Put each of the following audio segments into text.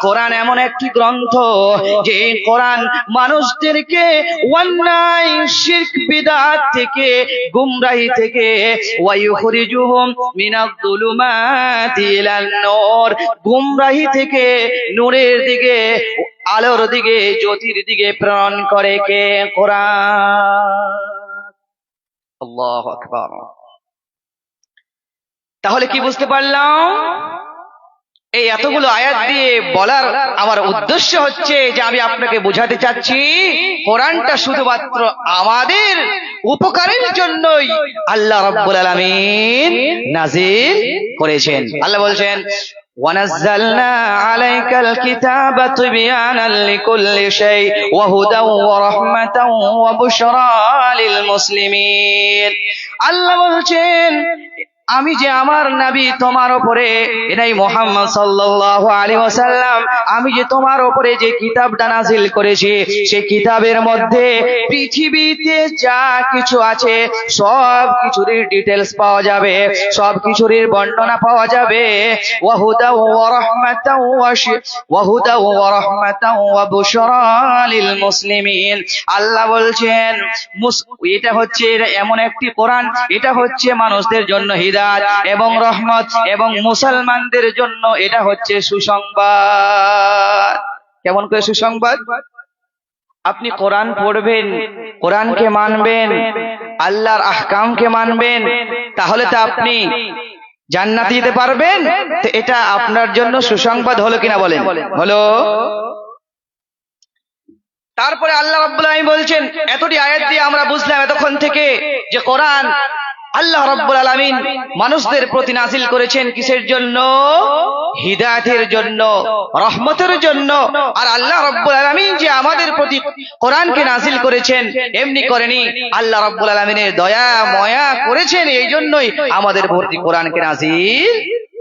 কোরআন এমন একটি গ্রন্থ যে কোরআন মানুষদেরকে অন্যায়, শিরক, বিদাত থেকে, গুমরাহি থেকে, ওয়ায়ুখরিজুহুম মিনাজ যুলুমাতি ইলান নূর, গুমরাহি থেকে নূরের দিকে, আলোর দিকে, জ্যোতির দিকে প্রেরণ করে কে? কোরআন। আল্লাহু আকবার। তাহলে কি বুঝতে পারলাম? এই এতগুলো আয়াত দিয়ে বলার আমার উদ্দেশ্য হচ্ছে যে আমি আপনাকে বোঝাতে চাচ্ছি কোরআনটা শুধুমাত্র আমাদের উপকারের জন্যই আল্লাহ রব্বুল আলামিন নাজিল করেছেন আল্লাহ বলছেন ونزلنا عليك الكتاب تبيانا لكل شيء وهدى ورحمة وبشرى للمسلمين আল্লাহ বলছেন আমি যে আমার নবী তোমার ওপরে এটাই মোহাম্মদ সাল্লাল্লাহু আলাইহি ওয়াসাল্লাম, আমি যে তোমার ওপরে যে কিতাবটা নাজিল করেছি, সেই কিতাবের মধ্যে পৃথিবীতে যা কিছু আছে, সব কিছুরই ডিটেলস পাওয়া যাবে, সব কিছুরই বর্ণনা পাওয়া যাবে। ওয়াহুদা ওয়া রাহমাতাও ওয়াহুদা ওয়া রাহমাতাও মুসলিমিন। আল্লাহ বলছেন এটা হচ্ছে এমন একটি কোরআন, এটা হচ্ছে মানুষদের জন্য হিদায়াত। এবং রহমত এবং মুসলমানদের জন্য এটা হচ্ছে সুসংবাদ। কেমন করে সুসংবাদ? আপনি কোরআন পড়বেন, কোরআনকে মানবেন, আল্লাহর আহকামকে মানবেন, তাহলে তো আপনি জান্নাতে যেতে পারবেন। এটা আপনার জন্য সুসংবাদ হলো কিনা বলেন? হলো? তারপরে আল্লাহ রাব্বুল আলামিন বলছেন, এতটি আয়াত দিয়ে আমরা বুঝলাম এতক্ষণ থেকে যে কোরআন আল্লাহ রব্বুল আলমিন মানুষদের প্রতি নাজিল করেছেন কিসের জন্য? হিদায়তের জন্য, রহমতের জন্য। আর আল্লাহ রব্বুল আলমিন যে আমাদের প্রতি কোরআনকে নাজিল করেছেন, এমনি করেনি। আল্লাহ রব্বুল আলমিনের দয়া, ময়া করেছেন এই জন্যই আমাদের প্রতি কোরআনকে নাজিল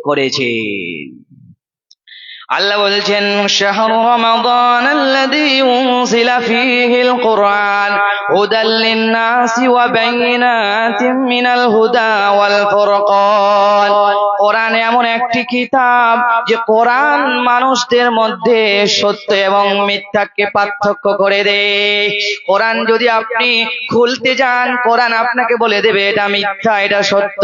করেছেন। আল্লাহ বলছেন, শাহর রমাদান আল্লাযী উনজিলা ফীহিল কুরআন, হুদাল লিন-নাসি ওয়া মিনাল হুদা ওয়াল ফুরকান। কোরআন এমন একটি কিতাব যে কোরআন মানুষদের মধ্যে সত্য এবং মিথ্যাকে পার্থক্য করে দেয়। কোরআন যদি আপনি খুলতে যান, কোরআন আপনাকে বলে দেবে, এটা মিথ্যা, এটা সত্য।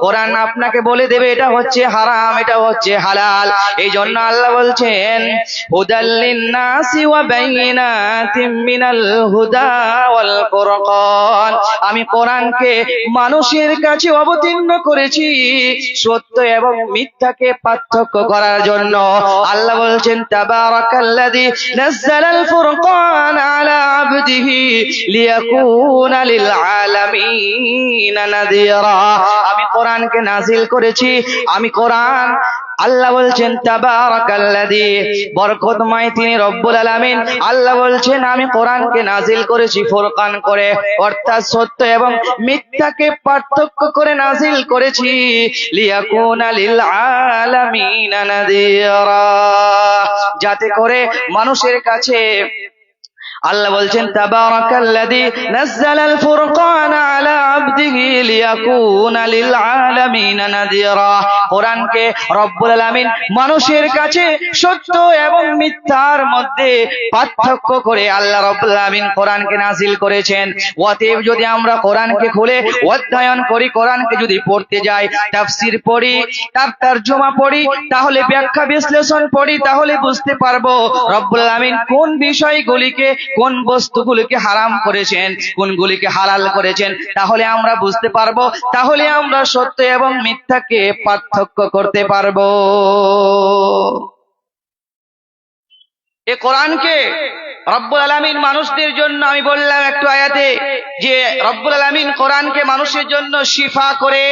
কোরআন আপনাকে বলে দেবে, এটা হচ্ছে হারাম, এটা হচ্ছে হালাল। এই জন্য আল্লাহ বলছেন আমি কোরআনকে মানুষের কাছে অবতীর্ণ করেছি সত্য এবং মিথ্যাকে পার্থক্য করার জন্য। আল্লাহ বলছেন আমি কোরআনকে নাজিল করেছি, আমি কোরআন আল্লাহ বলছেন বরকতময় তিনি রব্বুল আলামিন। আল্লাহ বলছেন, আমি কোরআনকে নাজিল করেছি ফুরকান করে, অর্থাৎ সত্য এবং মিথ্যাকে পার্থক্য করে নাজিল করেছি। লিয়াকুনা লিল যাতে করে মানুষের কাছে আল্লাহ বলছেন মানুষের কাছে সত্য এবং মিথ্যার মধ্যে পার্থক্য করে আল্লাহ রব্বুল আলামিন কোরআনকে নাজিল করেছেন। অতএব যদি আমরা কোরআনকে খুলে অধ্যয়ন করি, কোরআনকে যদি পড়তে যাই, তাফসীর পড়ি, তার তরজমা পড়ি, তাহলে ব্যাখ্যা বিশ্লেষণ পড়ি, তাহলে বুঝতে পারব রব্বুল আলামিন কোন বিষয়গুলিকে কোন বস্তুগুলিকে হারাম করেছেন, কোনগুলিকে হালাল করেছেন, তাহলে আমরা বুঝতে পারব, তাহলে আমরা সত্য এবং মিথ্যাকে পার্থক্য করতে পারব। এ কোরআনকে রব্বুল আলামিন মানুষদের জন্য আমি বললাম একটু আয়াতে, যে রব্বুল আলামিন কোরআনকে মানুষের জন্য শিফা করে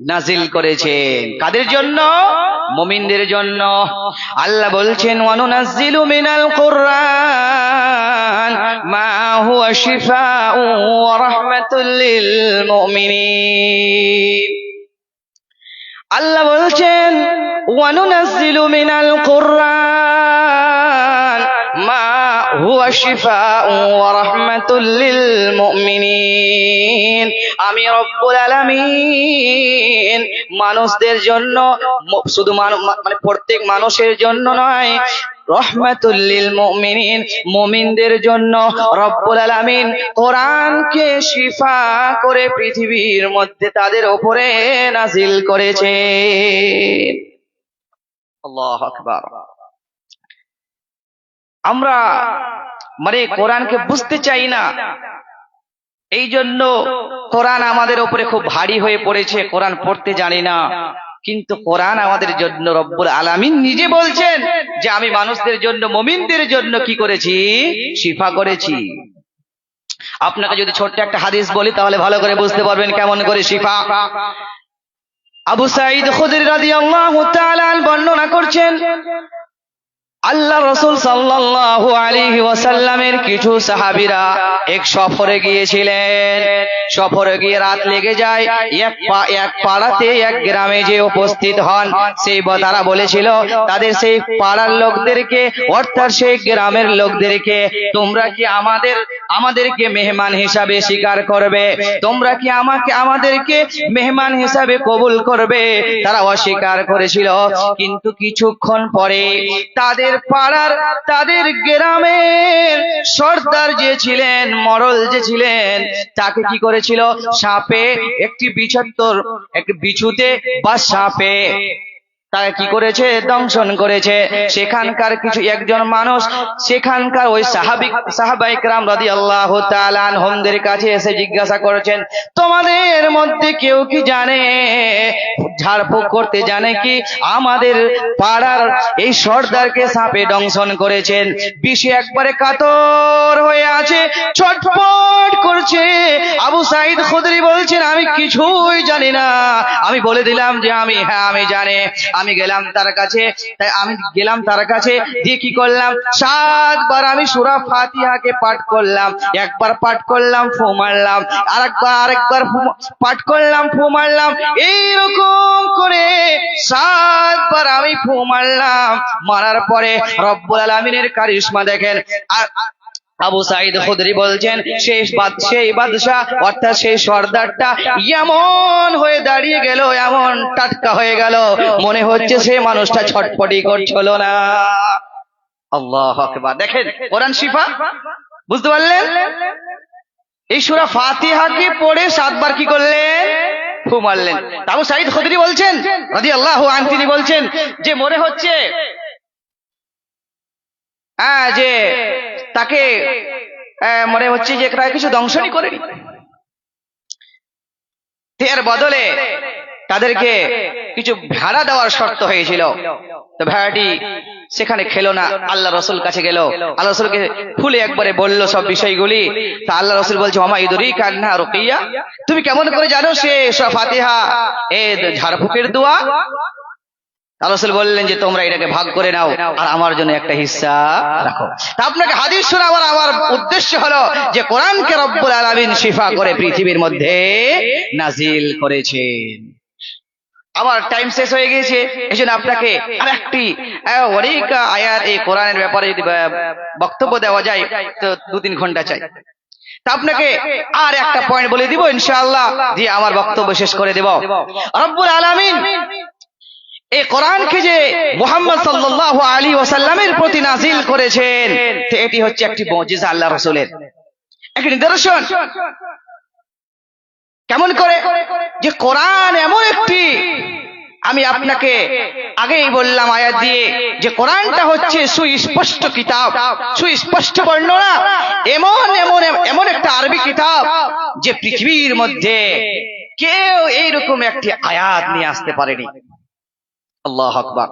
নাজিল করেছেন। কাদের জন্য? মুমিনদের জন্য। আল্লাহ বলছেন, ওয়ানুনাজ্জিলু মিনাল কুরআন, মা হুয়া শিফাউ ওয়া রাহমাতুল লিল মুমিনিন। আল্লাহ বলছেন, ওয়ানুনাজ্জিলু মিনাল কুরআন ওয়া রাহমাতুল লিল মুমিনিন। আমি রব্বুল আলামিন। মানুষদের জন্য শুধু মানে প্রত্যেক মানুষের জন্য নয় রহমাতুল্লিল মুমিনিন। মুমিনদের জন্য রব্বুল আলামিন কোরআনকে শিফা করে পৃথিবীর মধ্যে তাদের উপরে নাজিল করেছে আল্লাহ আকবার। আমরা মানে কোরআনকে বুঝতে চাই না। এই জন্য কোরআন আমাদের উপরে খুব ভারী হয়ে পড়েছে কোরআন পড়তে জানি না। কিন্তু কোরআন আমাদের জন্য রব্বুল আলামিন নিজে বলছেন যে আমি মানুষদের জন্য মমিনদের জন্য কি করেছি? শিফা করেছি। আপনাকে যদি ছোট্ট একটা হাদিস বলি তাহলে ভালো করে বুঝতে পারবেন কেমন করে শিফা। আবু সাঈদ খুদরি রাদিয়াল্লাহু তাআলা বর্ণনা করছেন আল্লাহ রসুল সাল্লাল্লাহু আলাইহি ওয়াসাল্লামের কিছু সাহাবীরা এক সফরে গিয়েছিলেন। সফরে গিয়ে রাত লেগে যায়। এক পা- এক পাড়াতে এক গ্রামে যে উপস্থিত হন, সেই তারা বলেছিল, তাদের সেই পাড়ার লোকদেরকে, অর্থাৎ সেই গ্রামের লোকদেরকে তোমরা কি আমাদের, আমাদেরকে মেহমান হিসাবে স্বীকার করবে? তোমরা কি আমাকে, আমাদেরকে মেহমান হিসাবে কবুল করবে? তারা অস্বীকার করেছিল। কিন্তু কিছুক্ষণ পরে তাদের পাড়ার তাদের গ্রামের সর্দার যে ছিলেন, মরল যে ছিলেন, তাকে কি করেছিল? সাপে, একটি বিছত্তর, একটি বিছুতে বা সাপে। তাকে কি করেছে? দংশন করেছে। সেখানকার কিছু একজন মানুষ, সেখানকার ওই সাহাবিক সাহাবাইক রাম রাদি আল্লাহ হোমদের কাছে এসে জিজ্ঞাসা করেছেন, তোমাদের মধ্যে কেউ কি জানে? ঝাড়ফুঁক করতে জানে কি? আমাদের পাড়ার এই সর্দারকে সাপে দংশন করেছেন। বিষে একবারে কাতর হয়ে আছে ছটফট করছে। আবু সাইদ খুদরি বলছেন, আমি কিছুই জানি না। আমি বলে দিলাম যে আমি হ্যাঁ আমি জানি। আমি গেলাম তার কাছে, তাই আমি গেলাম তার কাছে, দিয়ে কি করলাম? সাতবার আমি সুরা ফাতিহাকে পাঠ করলাম, একবার পাঠ করলাম, ফু মারলাম, আরেকবার আরেকবার পাঠ করলাম, ফু মারলাম, এইরকম করে সাতবার আমি ফু মারলাম। মারার পরে রব্বুল আলমিনের কারিশমা দেখেন, আর আবু সাইদ খুদরি বলছেন সেই সেই বাদশাহ, অর্থাৎ সেই সর্দারটা এমন হয়ে দাঁড়িয়ে গেল, এমন টাটকা হয়ে গেল, মনে হচ্ছে সেই মানুষটা ছটপটি করছিল না। আল্লাহ আকবার। দেখেন, কোরআন শিফা, বুঝতে পারলেন? এই সুরা ফাতিহাকে পড়ে সাতবার কি করলেন ফু মারলেন। আবু সাইদ খুদরি বলছেন রাজি আল্লাহ তিনি বলছেন যে, মনে হচ্ছে হ্যাঁ যে তাকে মনে হচ্ছে যে তারা কিছু দংশনই করেনি। এর বদলে তাদেরকে কিছু ভেড়া দেওয়ার শর্ত হয়েছিল। তো ভেড়াটি সেখানে খেলো না, আল্লাহ রসুল কাছে গেল। আল্লাহ রসুলকে খুলে একবারে বলল সব বিষয়গুলি। তা আল্লাহ রসুল বলছে অমা ইদুরি কান্না রুকিয়া? তুমি কেমন করে জানো সে ফাতিহা, এ ঝাড়ফুকের দোয়া? আল্লাহ রসুল বললেন যে তোমরা এটাকে ভাগ করে নাও আর আমার জন্য একটা হিস্সা রাখো। তা আপনাকে হাদিস শোনাবার আমার উদ্দেশ্য হলো যে কোরআনকে রব্বুল আলামিন শিফা করে পৃথিবীর মধ্যে নাজিল করেছেন। আমার টাইম শেষ হয়ে গিয়েছে এই জন্য আপনাকে আর একটি আহ, অনেক আয়াত এই কোরআনের ব্যাপারে যদি বক্তব্য দেওয়া যায় তো দু তিন ঘণ্টা চাই। তা আপনাকে আর একটা পয়েন্ট বলে দিব ইনশাআল্লাহ দিয়ে আমার বক্তব্য শেষ করে দেব। রব্বুল আলামিন এই কোরআনকে যে মোহাম্মদ সাল্লাল্লাহু আলী ওয়াসাল্লামের প্রতি নাজিল করেছেন এটি হচ্ছে একটি মজিজা আল্লাহ রসুলের। একটি নিদর্শন। কেমন করে? যে কোরআন এমন একটি, আমি আপনাকে আগেই বললাম আয়াত দিয়ে, যে কোরআনটা হচ্ছে সুস্পষ্ট কিতাব, সুস্পষ্ট বর্ণনা, এমন এমন এমন একটা আরবি কিতাব যে পৃথিবীর মধ্যে কেউ এইরকম একটি আয়াত নিয়ে আসতে পারেনি। আল্লাহ আকবার।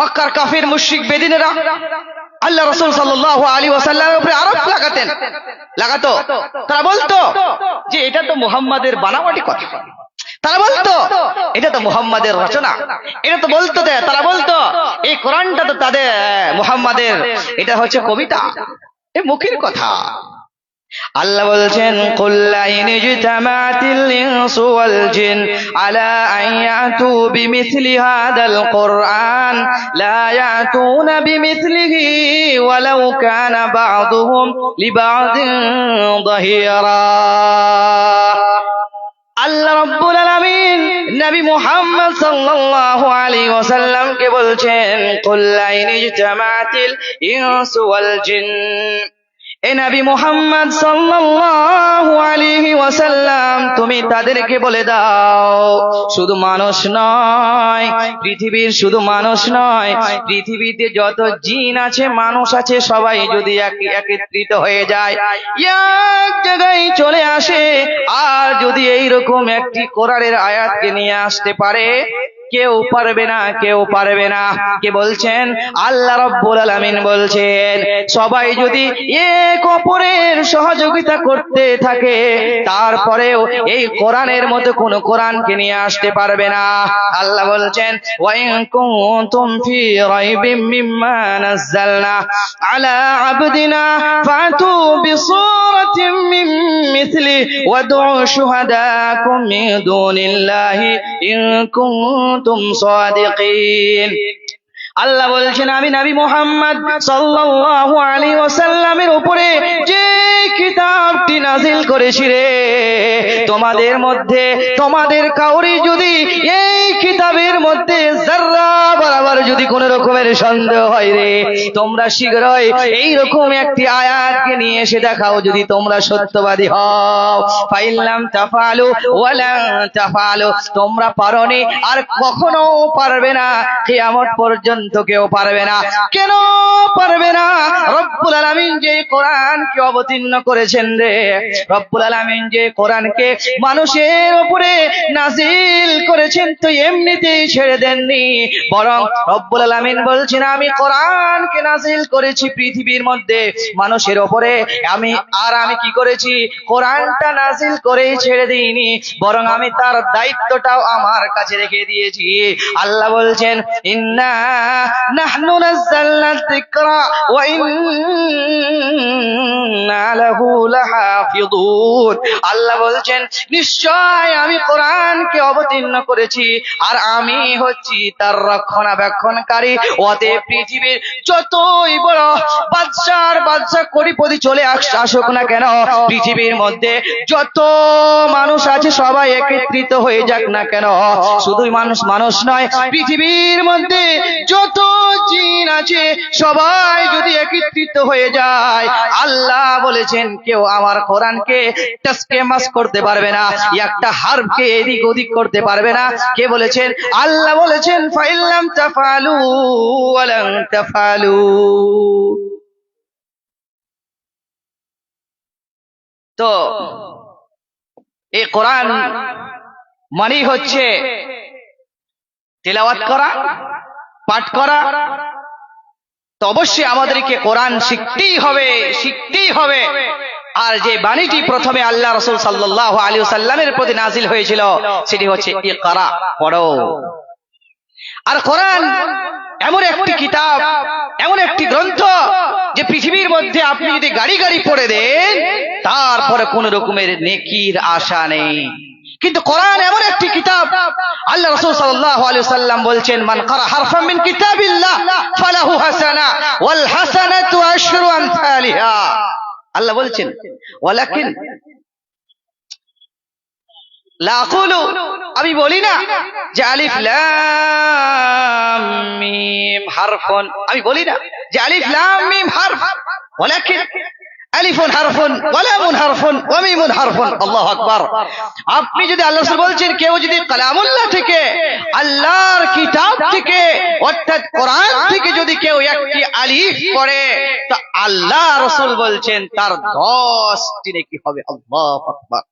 মক্কার কাফির, মুশরিক, বেদিনেরা আল্লাহ রসুল ওয়াসাল্লামের উপরে আরোপ লাগাতেন। লাগাতো? তারা বলতো যে এটা তো মুহাম্মাদের বানাওয়াটি কথা। তারা বলতো, এটা তো মুহাম্মাদের রচনা। এটা তো বলতো তারা বলতো, এই কোরআনটা তো তাদের, মুহাম্মাদের, এটা হচ্ছে কবিতা। এ মুখের কথা। আল্লাহ বলছেন কুল্লাইন ইজতামাতিল ইনসু ওয়াল জিন, আলা আন ইয়াতু বিমিথলি হাদাল কুরআন, লা ইয়াতুনা বিমিথলিহি ওয়ালাউ কানা বা'দুহুম লিবা'দিন যাহিরা আল্লাহ রাব্বুল আলামিন নবী মুহাম্মদ সাল্লাল্লাহু আলাইহি ওয়াসাল্লামকে বলছেন কুল্লাইন ইজতামাতিল ইনসু ওয়াল জিন। তুমি তাদেরকে বলে দাও, শুধু মানুষ নয়, পৃথিবীর শুধু মানুষ নয়, পৃথিবীতে যত জিন আছে, মানুষ আছে, সবাই যদি এক- একত্রিত হয়ে যায়, এক জায়গায় চলে আসে, আর যদি এইরকম একটি কোরআনের আয়াতকে নিয়ে আসতে পারে কেউ পারবে না, কেউ পারবে না। কে বলছেন? আল্লাহ রব্বুল আলামিন বলছেন, সবাই যদি এক অপরের সহযোগিতা করতে থাকে। তারপরেও এই কোরআনের মতো কোন কোরআনকে নিয়ে আসতে পারবে না। আল্লাহ বলছেন, ওয়াইন কুনতুম আল্লাহ বলছেন, আমি নাবি মোহাম্মদ সাল্লাল্লাহু আলাইহি ওয়াসাল্লামের উপরে যে কিতাবটি নাজিল করেছি রে, তোমাদের মধ্যে তোমাদের কাউরি যদি এই কিতাবের মধ্যে যাররা বরাবর যদি কোন রকমের সন্দেহ হয় রে, তোমরা শীঘ্রই এই রকম একটি আয়াতকে নিয়ে এসে দেখাও যদি তোমরা সত্যবাদী হও। ফাইল্লাম তাফালু ওয়ালা তাফালু, তোমরা পারোনি আর কখনো পারবে না, কিয়ামত পর্যন্ত কেউ পারবে না। কেন পারবে না? রব্বুল আলামিন যে কোরআনকে অবতীর্ণ করেছেন রে, রব্বুল আলামিন যে কোরআনকে মানুষের উপরে নাজিল করেছেন তো এমনিতেই ছেড়ে দেননি। বরং রব্বুল আলামিন বলছেন, আমি কোরআনকে নাজিল করেছি পৃথিবীর মধ্যে, মানুষের উপরে আমি, আর আমি কি করেছি? কোরআনটা নাজিল করেই ছেড়ে দিইনি, বরং আমি তার দায়িত্বটাও আমার কাছে রেখে দিয়েছি। আল্লাহ বলছেন, ইন্না নাহনু নাযালনা যিকরা ওয়া ইন্না লাহু লাহাফিযুন। আল্লাহ বলছেন, নিশ্চয় আমি কোরআনকে অবতীর্ণ করেছি, আর আমি হচ্ছি তার রক্ষণাবেক্ষণকারী। ওতে পৃথিবীর যতই বড় বাদশার বাদশা কোটিপতি চলে আসুক না কেন, পৃথিবীর মধ্যে যত মানুষ আছে সবাই একত্রিত হয়ে যাক না কেন। শুধুই মানুষ মানুষ নয়, পৃথিবীর মধ্যে যত জিন আছে সবাই যদি একত্রিত হয়ে যায়, আল্লাহ বলেছেন কেউ আমার কোরআনকে টাসকে মাস করতে পারবে না, একটা হারফকে এদিক ওদিক করতে পারবে না কে বলেছেন? আল্লাহ বলেছেন, ফাইল্লাম তাফালু ওয়ালাম তাফালু। তো এই কোরআন মানে হচ্ছে তেলাওয়াত করা, পাঠ করা। তো অবশ্যই আমাদেরকে কোরআন শিখতেই হবে শিখতেই হবে। আর যে বাণীটি প্রথমে আল্লাহ রসুল সাল্লাহ আলী সাল্লামের প্রতি নাজিল হয়েছিল সেটি হচ্ছে ইকরা পড়ো। আর কোরআন এমন একটি কিতাব এমন একটি গ্রন্থ যে পৃথিবীর মধ্যে আপনি যদি গাড়ি গাড়ি পড়ে দেন তারপরে কোন রকমের নেকির আশা নেই। কিন্তু কোরআন এমন একটি কিতাব আল্লাহ রাসূল সাল্লাল্লাহু আলাইহি সাল্লাম বলছেন মান কারা হারফান মিন কিতাবিল্লাহ ফালাহু হাসানা ওয়াল হাসানাতু আশরু আমসালিহা। আল্লাহ বলছেন ওয়ালাকিন লা আমি বলি না যে আলিফ লাম মিম হারফুন আমি বলি না যে আলিফ লাম মিম হারফ। ওয়ালাকিন হারফুন হারফুন হারফুন। আপনি যদি আল্লাহ বলছেন, কেউ যদি কালামুল্লাহ থেকে, আল্লাহর কিতাব থেকে, অর্থাৎ কোরআন থেকে যদি কেউ একটি আলিফ পড়ে, তা আল্লাহ রসুল বলছেন, তার 10টি নেকি হবে। আল্লাহু আকবার।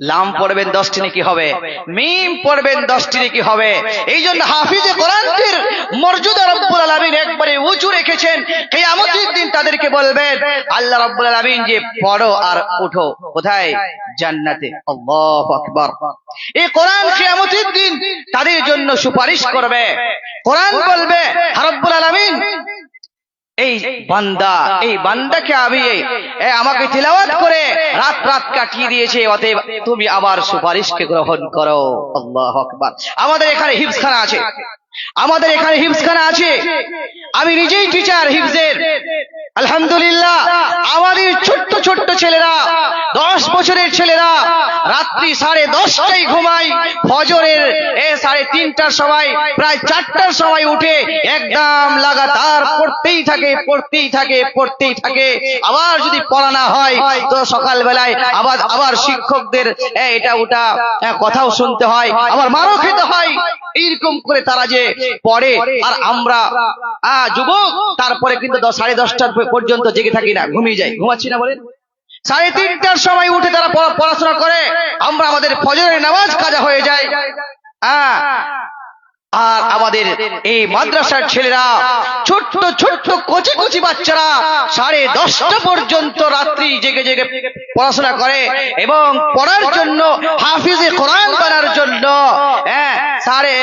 লাম পড়বেন দশটি নাকি হবে? মিম পড়বেন দশটি নাকি হবে? এই জন্য হাফিজে কোরআনের মর্যাদা রব্বুল আলামিন একবারে উঁচু রেখেছেন। কিয়ামতের দিন তাদেরকে বলবেন, আল্লাহ রব্বুল আলামিন যে পড়ো আর উঠো, কোথায়? জান্নাতে। আল্লাহু আকবার। এই কোরআন কিয়ামতের দিন তাদের জন্য সুপারিশ করবে। কোরআন বলবে রব্বুল আলামিন এই বান্দা এই বান্দাকে আমি আমাকে তিলাওয়াত করে রাত রাত কাটিয়ে দিয়েছে অতএব তুমি আবার সুপারিশকে গ্রহণ করো। আল্লাহ আকবার। আমাদের এখানে হিফসখানা আছে। আমাদের এখানে হিফসখানা আছে। আমি নিজেই টিচার হিফজের। আলহামদুলিল্লাহ, আমাদের ছোট্ট ছোট্ট ছেলেরা, দশ বছরের ছেলেরা রাত্রি সাড়ে দশটায় ঘুমায়, ফজরের এ সাড়ে তিনটার সময়, প্রায় চারটার সময় উঠে একদম লাগাতার পড়তেই থাকে পড়তেই থাকে পড়তেই থাকে। আবার যদি পড়া না হয়, তো সকাল বেলায় আবার আবার শিক্ষকদের এটা, ওটা কথাও শুনতে হয়। আবার মারও খেতে হয়। এইরকম করে তারা যে পড়ে। আর আমরা যুবক, তারপরে কিন্তু সাড়ে দশটার পর্যন্ত জেগে থাকি না, ঘুমিয়ে যাই, ঘুমাচ্ছি না বলেন? সাড়ে তিনটার সময় উঠে তারা পড়াশোনা করে, আমরা আমাদের ফজরের নামাজ কাজা হয়ে যায়। আর আমাদের এই মাদ্রাসার ছেলেরা, ছোট্ট ছোট্ট কচি কচি বাচ্চারা সাড়ে দশটা পর্যন্ত রাত্রি জেগে জেগে পড়াশোনা করে এবং পড়ার জন্য, হাফিজে কোরআন করার জন্য হ্যাঁ সাড়ে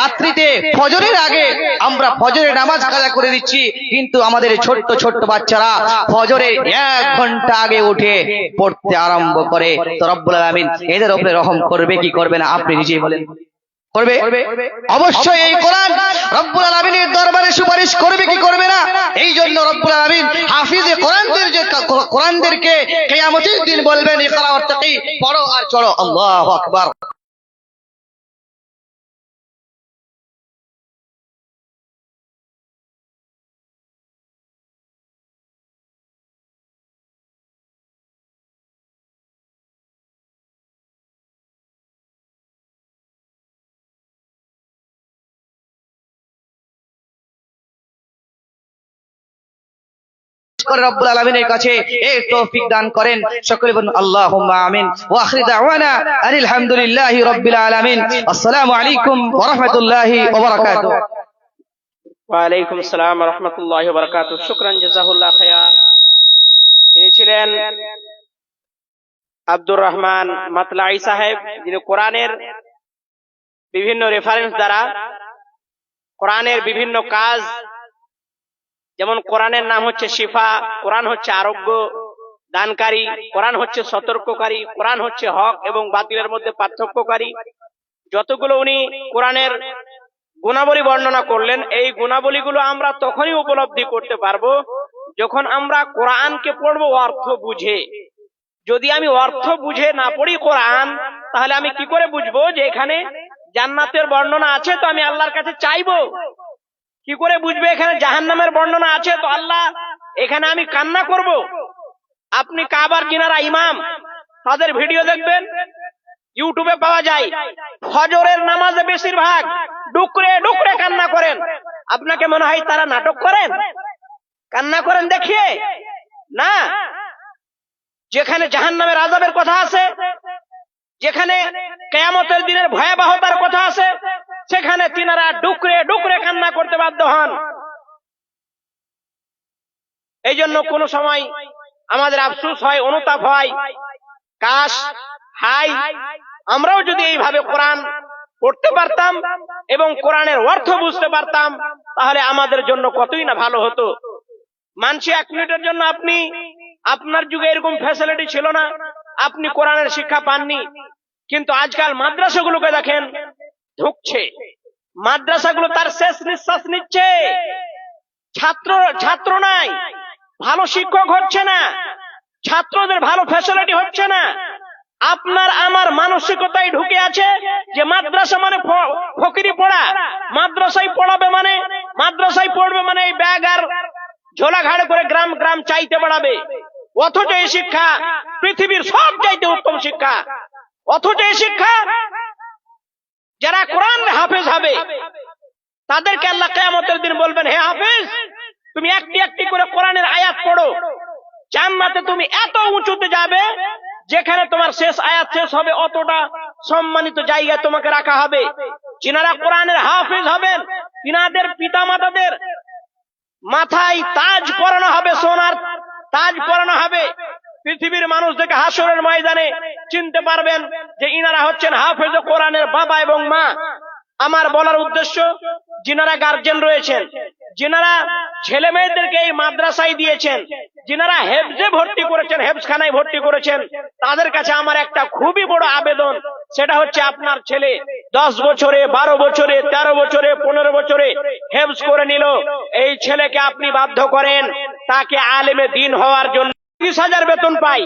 রাত্রিতে ফজরের আগে আমরা ফজরের নামাজ কাজা করে দিচ্ছি। কিন্তু আমাদের ছোট্ট ছোট্ট বাচ্চারা ফজরের এক ঘণ্টা আগে উঠে পড়তে আরম্ভ করে। তো রব্বুল আলামিন এদের উপরে রহম করবে, কি করবে না? আপনি নিজেই বলেন। করবে? অবশ্যই এই কোরআন রব্বুল আলমিনের দরবারে সুপারিশ করবে কি করবে না? এই জন্য রব্বুল আলমিন হাফিজে কোরআনদের যে কোরআনদেরকে কিয়ামতের দিন বলবেন ইকরা ওয়াত্তাকি পড়ো আর চড়ো। আল্লাহ আকবার। করে রব্বুল আলামিনের কাছে এই তৌফিক দান করেন। সকলে বলুন, আল্লাহুম্মা আমিন ওয়া আখির দাওয়ানা আলহামদুলিল্লাহি রাব্বিল আলামিন। আসসালামু আলাইকুম ওয়া রাহমাতুল্লাহি ওয়ালাইকুম আসসালাম রহমতুল্লাহ বারকাত শুক্রান জাজাহুল্লাহ খায়া ইনি ছিলেন আব্দুর রহমান মাতলাই সাহেব, যিনি কোরআনের বিভিন্ন রেফারেন্স দ্বারা, কোরআনের বিভিন্ন কাজ যেমন কোরআনের নাম হচ্ছে শিফা, কোরআন হচ্ছে আরোগ্য দানকারী, কোরআন হচ্ছে সতর্ককারী, কোরআন হচ্ছে হক এবং বাতিলের মধ্যে পার্থক্যকারী। যতগুলো উনি কোরআনের গুণাবলী বর্ণনা করলেন, এই গুণাবলীগুলো আমরা তখনই উপলব্ধি করতে পারব যখন আমরা কোরআনকে পড়ব অর্থ বুঝে। যদি আমি অর্থ বুঝে না পড়ি কোরআন, তাহলে আমি কি করে বুঝব যে এখানে জান্নাতের বর্ণনা আছে, তো আমি আল্লাহর কাছে চাইব? কি করে বুঝবে? এখানে জাহান্নামের বর্ণনা আছে। তো আল্লাহ, এখানে আমি কান্না করব। আপনি কাবার কিনারা ইমাম। তাদের ভিডিও দেখবেন। ইউটিউবে পাওয়া যায়। ফজরের নামাজে বেশিরভাগ ডুকরে ডুকরে কান্না করেন। আপনাকে মনে হয় তারা নাটক করেন? কান্না করেন দেখিয়ে? না। যেখানে জাহান্নামের আজাবের কথা আছে, যেখানে কেয়ামতের দিনের ভয়াবহতার কথা আছে সেখানে তিনারা ডুকরে ডুকরে কান্না করতে বাধ্য হন। এই জন্য কোন সময় আমাদের আফসুস হয়, অনুতাপ হয়, কাশ, হাই, আমরাও যদি এইভাবে কোরআন পড়তে পারতাম এবং কোরআনের অর্থ বুঝতে পারতাম, তাহলে আমাদের জন্য কতই না ভালো হতো। মানছি এক মিনিটের জন্য আপনি, আপনার যুগে এরকম ফ্যাসিলিটি ছিল না, আপনি কোরআনের শিক্ষা পাননি, কিন্তু আজকাল মাদ্রাসাগুলোকে দেখেন, ঢুকছে। মাদ্রাসাগুলো তার শেষ নিঃশ্বাস নিচ্ছে। ছাত্র ছাত্র নাই। ভালো শিক্ষক হচ্ছে না। ছাত্রদের ভালো ফ্যাসিলিটি হচ্ছে না। আপনার আমার মানসিকতায় ঢুকে আছে যে মাদ্রাসা মানে ফকিরি পড়া। মাদ্রাসায় পড়াবে মানে মাদ্রাসায় পড়বে মানে এই ব্যাগ আর ঝোলা ঘাড়ে করে গ্রাম গ্রাম চাইতে বাড়াবে। অথচ এই শিক্ষা পৃথিবীর সব চাইতে উত্তম শিক্ষা। অথচ এই শিক্ষা যারা কোরআন হাফেজ হবে, তাদেরকে আল্লাহ কেয়ামতের দিন বলবেন, হে হাফেজ, তুমি একটি একটি করে কোরআনের আয়াত পড়ো। জান্নাতে তুমি এত উঁচুতে যাবে, যেখানে তোমার শেষ আয়াত শেষ হবে, অতটা সম্মানিত জায়গায় তোমাকে রাখা হবে। যিনারা কোরআনের হাফেজ হবেন, তিনাদের পিতা মাতাদের মাথায় তাজ পরানো হবে, সোনার তাজ পরানো হবে। পৃথিবীর মানুষ দেখে হাসরের ময়দানে চিনতে পারবেন যে ইনারা হচ্ছেন হাফেজ কোরআনের বাবা এবং মা। আমার বলার উদ্দেশ্য, যিনারা গার্জেন রয়েছেন, যিনারা ছেলে মেয়েদেরকে এই মাদ্রাসায় দিয়েছেন, যিনারা হেফজে ভর্তি করেছেন, হেফজখানায় ভর্তি করেছেন, তাদের কাছে আমার একটা খুবই বড় আবেদন, সেটা হচ্ছে আপনার ছেলে দশ বছরে, বারো বছরে, তেরো বছরে, পনেরো বছরে হেফজ করে নিল। এই ছেলেকে আপনি বাধ্য করেন, তাকে আলেমে দিন হওয়ার জন্য। তিরিশ হাজার বেতন পাই।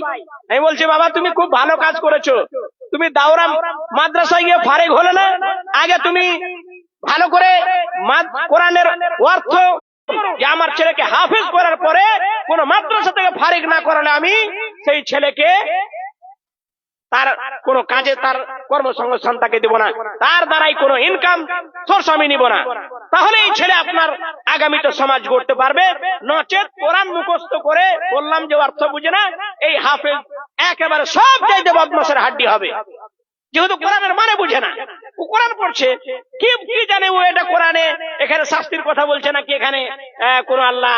আমি বলছি, বাবা, তুমি খুব ভালো কাজ করেছ। তুমি দাওরা মাদ্রাসায় গিয়ে ফারেক হলে না? আগে তুমি ভালো করে কোরআনের অর্থ যে আমার ছেলেকে হাফেজ করার পরে কোন মাদ্রাসা থেকে ফারিক না করালে আমি সেই ছেলেকে তার কোন কাজে তার কর্মসংস্থান তাকে দেব না। তার দ্বারাই কোনো ইনকাম সোর্স আমি নিব না। তাহলে এই ছেলে আপনার আগামীতে সমাজ গড়তে পারবে। নচেত কোরআন মুখস্থ করে বললাম যে অর্থ বুঝে না, এই হাফেজ একেবারে সব চাইতে বদমাসের হাড্ডি হবে। যেহেতু কোরআনের মানে বুঝে না। ও কোরআন পড়ছে। কি কি জানে ও এটা কোরআনে এখানে শাস্তির কথা বলছে নাকি এখানে কোন আল্লাহ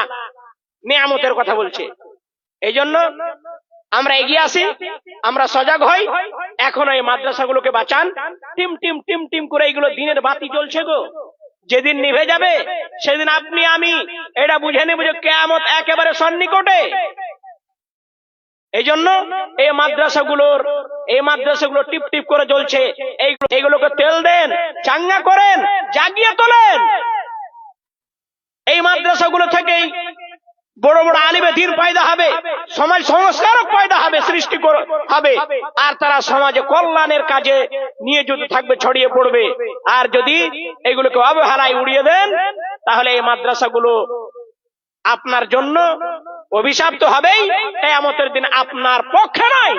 নিয়ামতের কথা বলছে? এই জন্য আমরা এগিয়ে আসি, আমরা সজাগ হই। এখন এই মাদ্রাসাগুলোকে বাঁচান। টিম টিম টিম টিম করে এইগুলো দিনের বাতি জ্বলছে গো। যেদিন নিভে যাবে, সেদিন আপনি, আমি, এটা বুঝে নেব যে কেয়ামত একেবারে সন্নিকটে। এই জন্য এই মাদ্রাসাগুলোর, এই মাদ্রাসাগুলো টিপ টিপ করে এই- এইগুলোকে তেল দেন, চাঙ্গা করেন, জাগিয়ে তোলেন। এই মাদ্রাসাগুলো থেকেই বড় বড় আলিমে দিন পয়দা হবে, সমাজ সংস্কারক পয়দা হবে, সৃষ্টি হবে। আর তারা সমাজে কল্যাণের কাজে নিয়ে যদি থাকবে, ছড়িয়ে পড়বে। আর যদি এগুলোকে অবহেলায় উড়িয়ে দেন, তাহলে এই মাদ্রাসাগুলো আপনার জন্য অভিশাপ তো হবেই। কেয়ামতের দিন আপনার পক্ষে নয়,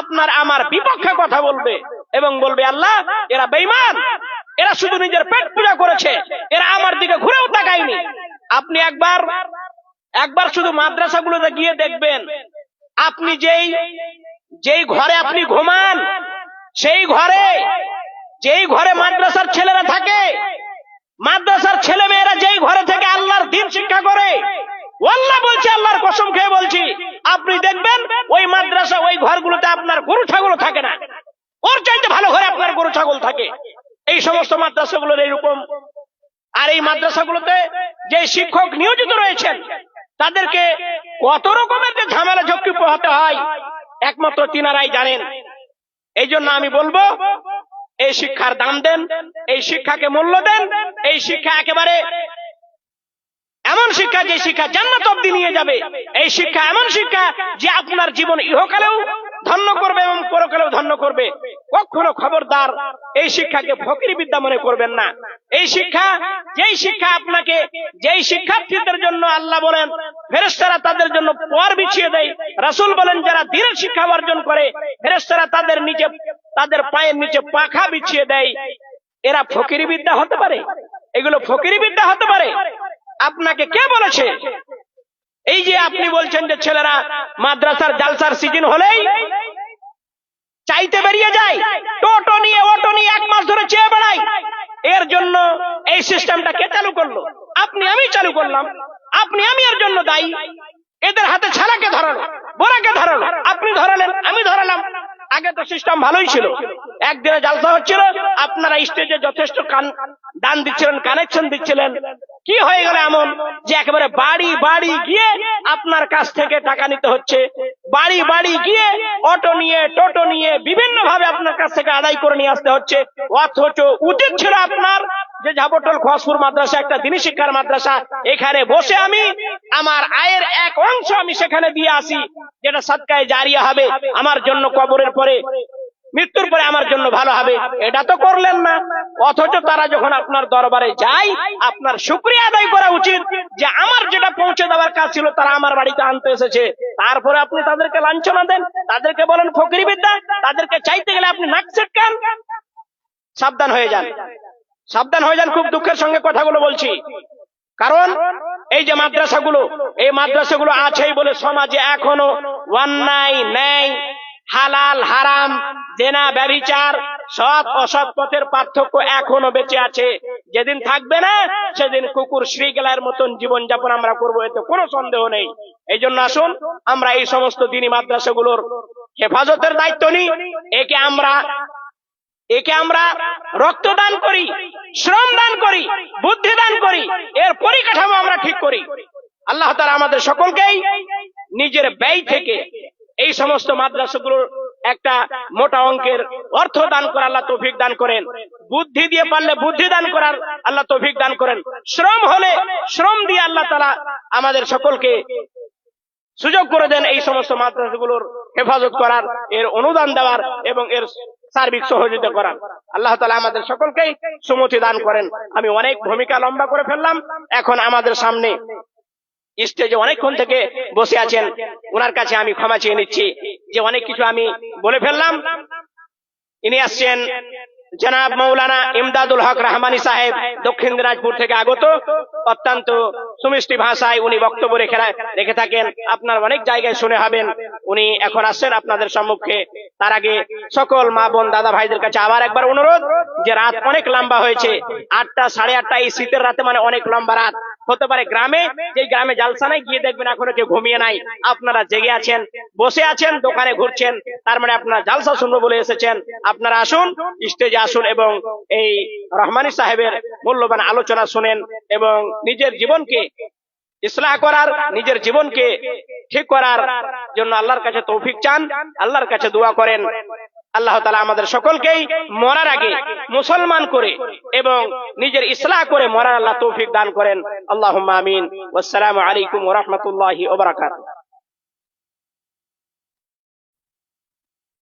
আপনার আমার বিপক্ষে কথা বলবে এবং বলবে, আল্লাহ, এরা বেইমান এরা শুধু নিজের পেট পূজা করেছে, এরা আমার দিকে ঘুরেও তাকায়নি। আপনি একবার একবার শুধু মাদ্রাসাগুলোতে গিয়ে দেখবেন, আপনি যেই যেই ঘরে আপনি ঘুমান, সেই ঘরে, যেই ঘরে মাদ্রাসার ছেলেরা থাকে, মাদ্রাসার ছেলে মেয়েরা যেই ঘরে থেকে আল্লাহর দিন শিক্ষা করে আল্লাহ বলছে, আল্লাহর কসম খেয়ে বলছি, আপনি দেখবেন ওই মাদ্রাসা, ওই ঘরগুলোতে আপনার গরু ছাগল থাকে না। ওর চাইতে ভালো ঘরে আপনার গরু ছাগল থাকে। এই সমস্ত মাদ্রাসাগুলোর এইরকম। আর এই মাদ্রাসাগুলোতে যে শিক্ষক নিয়োজিত রয়েছেন তাদেরকে কত রকমের যে ঝামেলা ঝক্কি পোহাতে হয়, একমাত্র তিনারাই জানেন। এই জন্য আমি বলব, এই শিক্ষার দাম দেন, এই শিক্ষাকে মূল্য দেন, এই শিক্ষা একেবারে এমন শিক্ষা যে শিক্ষা জান্নাত অব্দি নিয়ে যাবে। এই শিক্ষা এমন শিক্ষা যে আপনার জীবন ইহকালেও ধন্য করবে এবং পরকালেও ধন্য করবে। কখনো খবরদার এই শিক্ষাকে ফকির বিদ্যা মনে করবেন না। এই শিক্ষা, যেই শিক্ষা আপনাকে, যেই শিক্ষার্থীদের জন্য আল্লাহ বলেন ফেরেস্তারা তাদের জন্য পর বিছিয়ে দেয়। রাসূল বলেন, যারা দিনের শিক্ষা অর্জন করে ফেরেস্তারা তাদের নিচে, তাদের পায়ের নিচে পাখা বিছিয়ে দেয়। এরা ফকিরি বিদ্যা হতে পারে? এগুলো ফকিরি বিদ্যা হতে পারে? আপনাকে কে বলেছে? এই যে আপনি বলছেন যে ছেলেরা মাদ্রাসার জালসার সিজন হলেই চাইতে বেরিয়ে যায়। টোটো নিয়ে, অটো নিয়ে এক মাস ধরে চেয়ে বেড়াই এর জন্য এই সিস্টেমটা কে চালু করল? আপনি, আমি চালু করলাম। আপনি, আমি এর জন্য দায়ী। এদের হাতে ছালাকে ধরালো বোরাকে ধরালো। আপনি ধরালেন, আমি ধরালাম। আগে তো সিস্টেম ভালোই ছিল। একদিনে জালসা হচ্ছিল। আপনারা স্টেজে যথেষ্ট কান দান দিচ্ছিলেন, কানেকশন দিচ্ছিলেন। কি হয়ে গেল এমন যে একেবারে বাড়ি বাড়ি গিয়ে আপনার কাছ থেকে টাকা নিতে হচ্ছে? বাড়ি বাড়ি গিয়ে অটো নিয়ে, টোটো নিয়ে বিভিন্ন ভাবে আপনার কাছ থেকে আদায় করে নিয়ে আসতে হচ্ছে। অথচ উচিত ছিল আপনার যে ঝাপটল খসপুর মাদ্রাসা, একটা দিনী শিক্ষার মাদ্রাসা, এখানে বসে আমি আমার আয়ের এক অংশ আমি সেখানে দিয়ে আসি, যেটা সৎকায় জারিয়া হবে। আমার জন্য কবরের পরে মৃত্যুর পরে আমার জন্য ভালো হবে। এটা তো করলেন না। অথচ তারা যখন আপনার দরবারে যায়, আপনার শুক্রিয়া আদায় করা উচিত যে আমার যেটা পৌঁছে দেওয়ার কাজ ছিল, তারা আমার বাড়িতে আনতে এসেছে। তারপরে আপনি তাদেরকে লাঞ্ছনা দেন, তাদেরকে বলেন, ফকরি বিদ্যা, তাদেরকে চাইতে গেলে আপনি নাক ছিটকান। সাবধান হয়ে যান। সাবধান হয়ে যান, খুব দুঃখের সঙ্গে কথাগুলো বলছি। কারণ এই যে মাদ্রাসাগুলো, এই মাদ্রাসাগুলো আছেই বলে সমাজে এখনও ওয়ান ন্যায় হালাল, হারাম, জেনা, ব্যভিচার, সৎ, অসৎ পথের পার্থক্য এখনও বেঁচে আছে। যেদিন থাকবে না, সেদিন কুকুর শ্রীগেলার মতন জীবন যাপন আমরা করব, এতে কোনো সন্দেহ নেই। এই জন্য আসুন, আমরা এই সমস্ত দিনী মাদ্রাসাগুলোর হেফাজতের দায়িত্ব নিই। একে আমরা একে আমরা রক্ত দান করি, শ্রম দান করি, বুদ্ধি দান করি, এর পরিকাঠামো আমরা ঠিক করি। আল্লাহ তারা আমাদের সকলকেই নিজের ব্যয় থেকে এই সমস্ত মাদ্রাসাগুলোর একটা মোটা অঙ্কের অর্থ দান করে আল্লাহ তৌফিক দান করেন। বুদ্ধি দিয়ে পারলে বুদ্ধি দান করার আল্লাহ তৌফিক দান করেন। শ্রম হলে শ্রম দিয়ে আল্লাহ তালা আমাদের সকলকে সুযোগ করে দেন এই সমস্ত মাদ্রাসাগুলোর হেফাজত করার, এর অনুদান দেওয়ার এবং এর সার্বিক সহযোগিতা করার। আল্লাহ তালা আমাদের সকলকেই সুমতি দান করেন। আমি অনেক ভূমিকা লম্বা করে ফেললাম। এখন আমাদের সামনে স্টেজে অনেকক্ষণ থেকে বসে আছেন। ওনার কাছে আমি ক্ষমা চেয়ে নিচ্ছি যে অনেক কিছু আমি বলে ফেললাম। ইনি আসছেন জনাব মৌলানা ইমদাদুল হক রহমানী সাহেব, দক্ষিণ দিনাজপুর থেকে আগত। অত্যন্ত সুমিষ্টি ভাষায় উনি বক্তব্য রেখে রেখে থাকেন। আপনার অনেক জায়গায় শুনে হবেন। উনি এখন আসছেন আপনাদের সম্মুখে। তার আগে সকল মা বোন দাদা ভাইদের কাছে আবার একবার অনুরোধ যে রাত অনেক লম্বা হয়েছে। আটটা, সাড়ে আটটা এই শীতের রাতে মানে অনেক লম্বা রাত। হতে পারে গ্রামে যে গ্রামে জালসা নাই গিয়ে দেখবেন এখনও কেউ ঘুমিয়ে নাই। আপনারা জেগে আছেন, বসে আছেন, দোকানে ঘুরছেন, তার মানে আপনারা জালসা শুনব বলে এসেছেন। আপনারা আসুন, স্টেজে আসুন এবং এই রহমানী সাহেবের মূল্যবান আলোচনা শুনেন এবং নিজের জীবনকে ইসলাহ করার, নিজের জীবনকে ঠিক করার জন্য আল্লাহর কাছে তৌফিক চান, আল্লাহর কাছে দোয়া করেন। আল্লাহ তালা আমাদের সকলকেই মরার আগে মুসলমান করে এবং নিজের ইসলাম করে মরার আল্লাহ তৌফিক দান করেন। আল্লাহ আমিন। আসসালামু আলাইকুম রহমতুল্লাহ ওবরাকাত